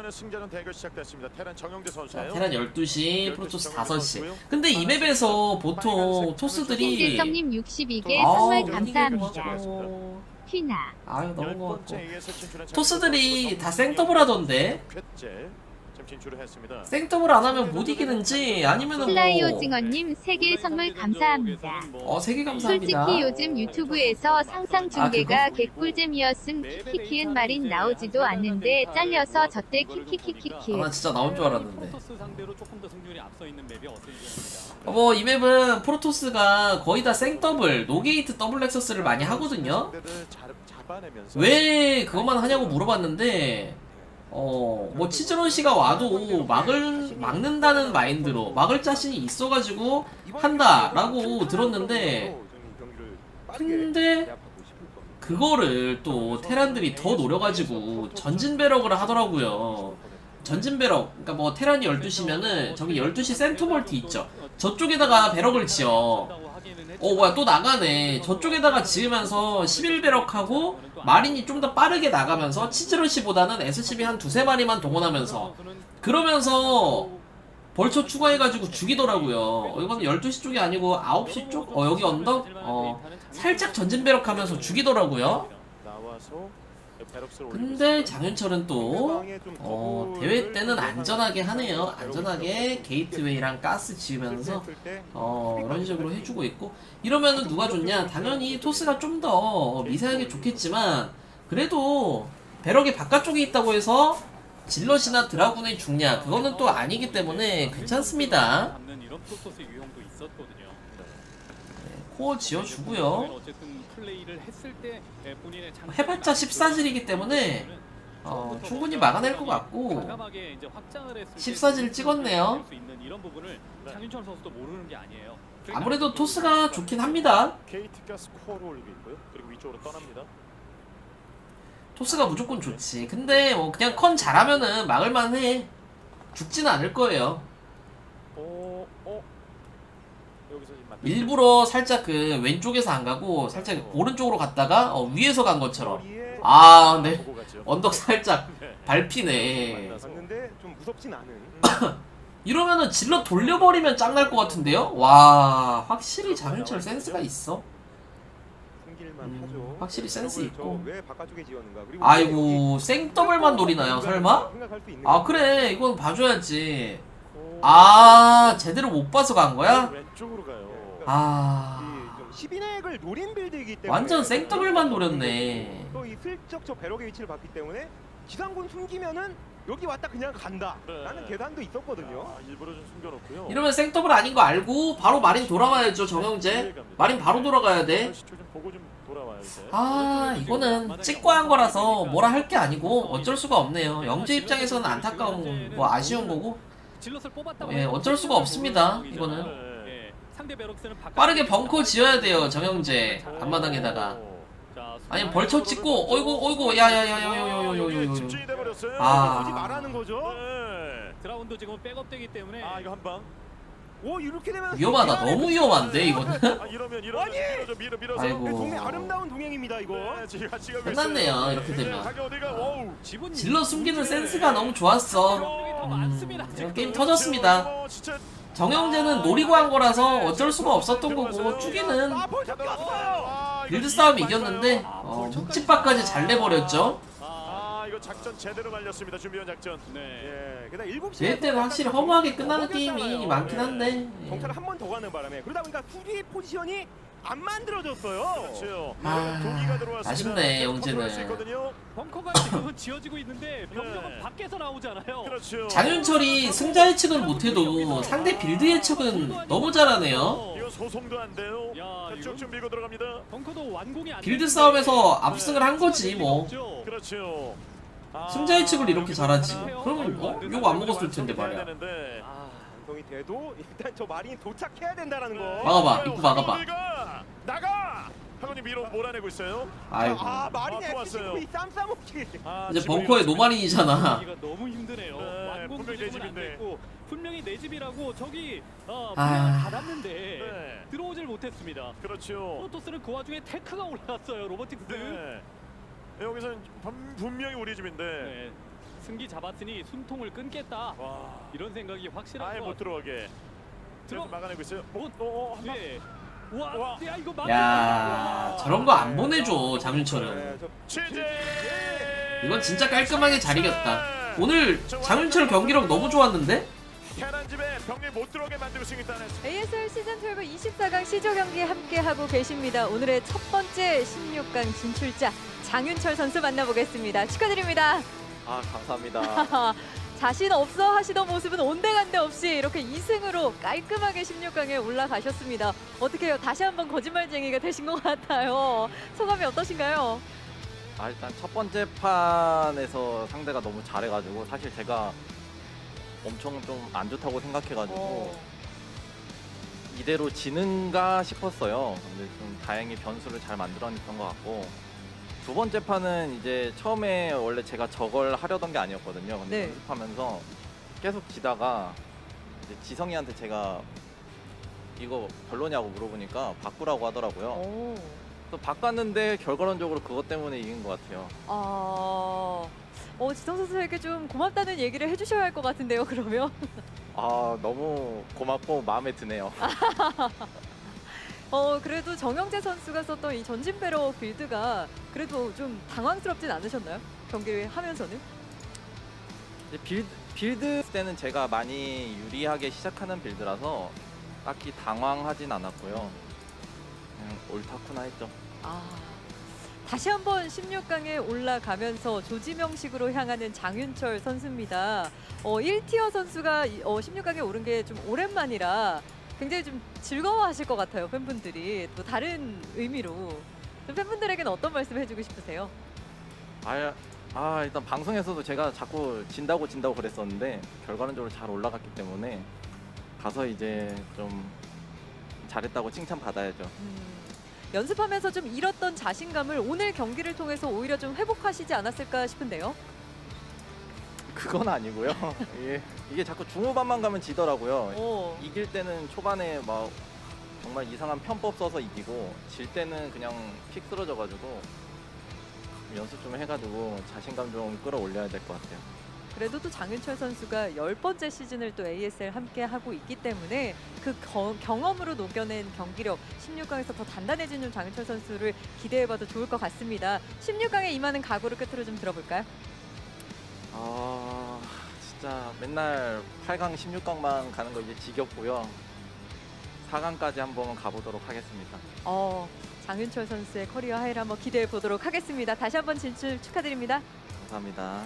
간의 승자는 대결 시작됐습니다. 테란 정영재 선수예요. 테란 12시, 프로토스 5시. 선수고요. 근데 이 맵에서 보통 토스들이 김길성님 62개 아, 선물 여기 감사합니다. 계셔가지고. 휘나 아유 열 너무 고맙고 번째 AS 진출한 토스들이 다 생더블 하던데 쾌째 지금 진출을 했습니다. 생더블 안 하면 못 이기는지 아니면은 슬라이 뭐 오징어님 3개 선물 감사합니다. 어, 세개 감사합니다. 솔직히 요즘 유튜브에서 상상 중계가 개꿀잼이었음 키키키은 말인 나오지도 않는데 잘려서 저때 키키키키키. 아, 나 진짜 나온 줄 알았는데. 프로토스 상대로 조금 더 승률이 앞서 있는 맵이 어센지입니다. 뭐이 맵은 프로토스가 거의 다 생더블, 노게이트 더블 렉서스를 많이 하거든요. 왜 그것만 하냐고 물어봤는데 어 뭐 치즈론 씨가 와도 막을 막는다는 마인드로 막을 자신이 있어가지고 한다라고 들었는데 근데 그거를 또 테란들이 더 노려가지고 전진 배럭을 하더라고요. 전진 배럭 그러니까 뭐 테란이 12시면은 저기 12시 센터 멀티 있죠. 저쪽에다가 배럭을 지어. 어 뭐야 또 나가네 저쪽에다가 지으면서 11배럭하고 마린이 좀 더 빠르게 나가면서 치즈러시보다는 SCB 한 두세 마리만 동원하면서 그러면서 벌초 추가해가지고 죽이더라고요 어, 이건 12시 쪽이 아니고 9시 쪽? 어 여기 언덕? 어 살짝 전진배럭 하면서 죽이더라고요 나와서 베럭스를 올리고 근데. 장윤철은 또 어, 대회 때는 안전하게 하네요. 안전하게 게이트웨이랑 가스 지으면서 어 이런 식으로 해주고 있고. 이러면은 누가 좋냐? 당연히 토스가 좀 더 미세하게 좋겠지만 그래도 배럭이 바깥쪽에 있다고 해서 질럿이나 드라군이 죽냐? 그거는 또 아니기 때문에 괜찮습니다 코 지어주고요. 어, 해봤자 14질이기 때문에 어, 충분히 막아낼 것 같고 14질 찍었네요. 아무래도 토스가 좋긴 합니다. 토스가 무조건 좋지. 근데 뭐 그냥 컨 잘하면은 막을만 해. 죽지는 않을 거예요. 일부러 살짝 그 왼쪽에서 안 가고 살짝 오른쪽으로 갔다가 어, 위에서 간 것처럼. 아, 근데 갔죠. 언덕 살짝 네. 밟히네. 이러면은 질러 돌려버리면 짱날 것 같은데요? 와, 확실히 장윤철 센스가 있어. 음. 확실히 센스 저걸 있고. 아이고, 생더블만 노리나요, 설마? 아, 그래. 이건 봐줘야지. 아, 제대로 못 봐서 간 거야? 왼쪽으로 가요. 아, 12넥을 노린 빌드이기 때문에 완전 생더블만 노렸네. 또이 슬쩍 저 배럭의 위치를 봤기 때문에 지상군 숨기면은 여기 왔다 그냥 간다. 네. 라는 계산도 있었거든요. 아, 일부러 좀 숨겨놓고요. 이러면 생더블 아닌 거 알고 바로 마린 돌아와야죠 정영재 마린 바로 돌아가야 돼좀 보고 좀. 아 이거는 찍고 한 거라서 뭐라 할 게 아니고 어쩔 수가 없네요 영재 입장에서는 안타까운 뭐 아쉬운 거고 질럿을 뽑았다고 예, 어쩔 수가 없습니다, 이거는. 네. 예, 상대 베럭스는 바깥- 빠르게 벙커 지어야 돼요 정영재 앞마당에다가 자, 아니 벌쳐 찍고 어이구 어이구 야야야야야야야야야야 집중이 돼버렸어요. 아. 오지 말라는 거죠. 네. 드라운드 지금 백업되기 때문에 아 이거 한 방. 오 이렇게 되면 위험하다 너무 위험한데 이거는 아 이러면 이러면 아니! 밀어줘 밀어 밀어서. 아이고. 동네 아름다운 동행입니다 이거. 네, 지금 끝났네요. 이렇게 되면. 네, 어디가? 어우. 지분 질러 숨기는 센스가 너무 좋았어 더 음. 게임 터졌습니다 어, 진짜 정영재는 노리고 한 거라서 어쩔 수가 없었던 거고 쭈기는 아 벌써 꼈어요. 아, 빌드 싸움 이겼는데. 어, 묵집박까지 잘 내버렸죠. 아 이거 작전 제대로 말렸습니다. 준비한 작전. 네. 예, 게다가 7시 대회 때는 확실히 허무하게 끝나는 게임이 많긴 한데 예. 정찰을 한번 더 가는 바람에 그러다 보니까 수비 포지션이 안 만들어졌어요. 그렇죠. 아, 들어왔습니다. 아쉽네, 컨트롤할 영재는. 수 있거든요. 벙커가 지금은 지어지고 있는데 병력은 네. 밖에서 나오잖아요. 그렇죠. 장윤철이 승자 예측은 못해도 상대 빌드 예측은 너무 잘하네요. 소송도 안 돼요. 야, 자, 이거- 쭉쭉 밀고 들어갑니다. 벙커도 완공이 안 빌드 싸움에서 압승을 한 거지 뭐. 그렇죠. 아, 승자 예측을 이렇게 잘하지. 아, 그러면 어? 욕안 먹었을 텐데 말이야. 아, 완성이 돼도 일단 저 마린이 도착해야 된다라는 거. 막아봐, 입구 막아봐. 황원이가 나가. 학원이 위로 몰아내고 있어요. 아이고. 아 마린이 아, 또 왔어요. SCV 쌈 싸먹기. 아, 이제 벙커에 이거- 노마린이잖아. 이거 너무 힘드네요. 네, 분명히 내 지금은 안 집인데. 됐고 분명히 내 집이라고 저기 어, 아. 닫았는데 네. 들어오질 못했습니다. 그렇죠. 프로토스는 그 와중에 테크가 올라왔어요. 로보틱스. 네. 여기서 분- 분명히 우리 집인데. 네. 승기 잡았으니 숨통을 끊겠다. 와. 이런 생각이 확실한 아예 것 못 같- 들어가게. 들어- 막아내고 있어요. 못- 어, 어, 한 방. 네. 와, 와. 야 이거 막. 야 저런 거 안 보내줘 장윤철은 네, 취재. 이건 진짜 깔끔하게 잘 이겼다 오늘 장윤철 경기력 너무 좋았는데? 캐란 집에 병력 못 들어오게 만들고 승리 따냈어. ASL 시즌 12 24강 시조 경기 함께 하고 계십니다. 오늘의 첫 번째 16강 진출자 장윤철 선수 만나보겠습니다. 축하드립니다. 아 감사합니다. 자신 없어 하시던 모습은 온데간데 없이 이렇게 2승으로 깔끔하게 16강에 올라가셨습니다. 어떻게요? 다시 한번 거짓말쟁이가 되신 것 같아요. 소감이 어떠신가요? 아, 일단 첫 번째 판에서 상대가 너무 잘해가지고 사실 제가 엄청 좀 안 좋다고 생각해가지고 어. 이대로 지는가 싶었어요. 근데 좀 다행히 변수를 잘 만들어냈던 것 같고 두 번째 판은 이제 처음에 원래 제가 저걸 하려던 게 아니었거든요. 근데 네. 연습하면서 계속 지다가 이제 지성이한테 제가 이거 별로냐고 물어보니까 바꾸라고 하더라고요. 오. 또 바꿨는데 결과론적으로 그것 때문에 이긴 것 같아요. 아, 어, 지성 선수에게 좀 고맙다는 얘기를 해주셔야 할 것 같은데요. 그러면 아 너무 고맙고 마음에 드네요. 어 그래도 정영재 선수가 썼던 이 전진 배러 빌드가 그래도 좀 당황스럽진 않으셨나요? 경기를 하면서는? 빌드, 빌드 때는 제가 많이 유리하게 시작하는 빌드라서 딱히 당황하진 않았고요. 그냥 옳다쿠나 했죠. 아 다시 한번 16강에 올라가면서 조지명식으로 향하는 장윤철 선수입니다. 어 1티어 선수가 이- 어 16강에 오른 게 좀 오랜만이라 굉장히 좀 즐거워하실 것 같아요 팬분들이 또 다른 의미로 좀 팬분들에게는 어떤 말씀 해주고 싶으세요? 아, 아 일단 방송에서도 제가 자꾸 진다고 진다고 그랬었는데 결과론적으로 잘 올라갔기 때문에 가서 이제 좀 잘했다고 칭찬 받아야죠. 음, 연습하면서 좀 잃었던 자신감을 오늘 경기를 통해서 오히려 좀 회복하시지 않았을까 싶은데요. 그건 아니고요. 이게, 이게 자꾸 중후반만 가면 지더라고요. 오. 이길 때는 초반에 막 정말 이상한 편법 써서 이기고 질 때는 그냥 픽 쓰러져가지고 연습 좀 해가지고 자신감 좀 끌어올려야 될 것 같아요. 그래도 또 장윤철 선수가 열 번째 시즌을 또 ASL 함께 하고 있기 때문에 그 겨- 경험으로 녹여낸 경기력 16강에서 더 단단해지는 장윤철 선수를 기대해봐도 좋을 것 같습니다. 16강에 임하는 각오를 끝으로 좀 들어볼까요? 아 진짜 맨날 8강 16강만 가는 거 이제 지겹고요. 4강까지 한번 가보도록 하겠습니다. 어, 장윤철 선수의 커리어 하이를 한번 기대해 보도록 하겠습니다. 다시 한번 진출 축하드립니다. 감사합니다.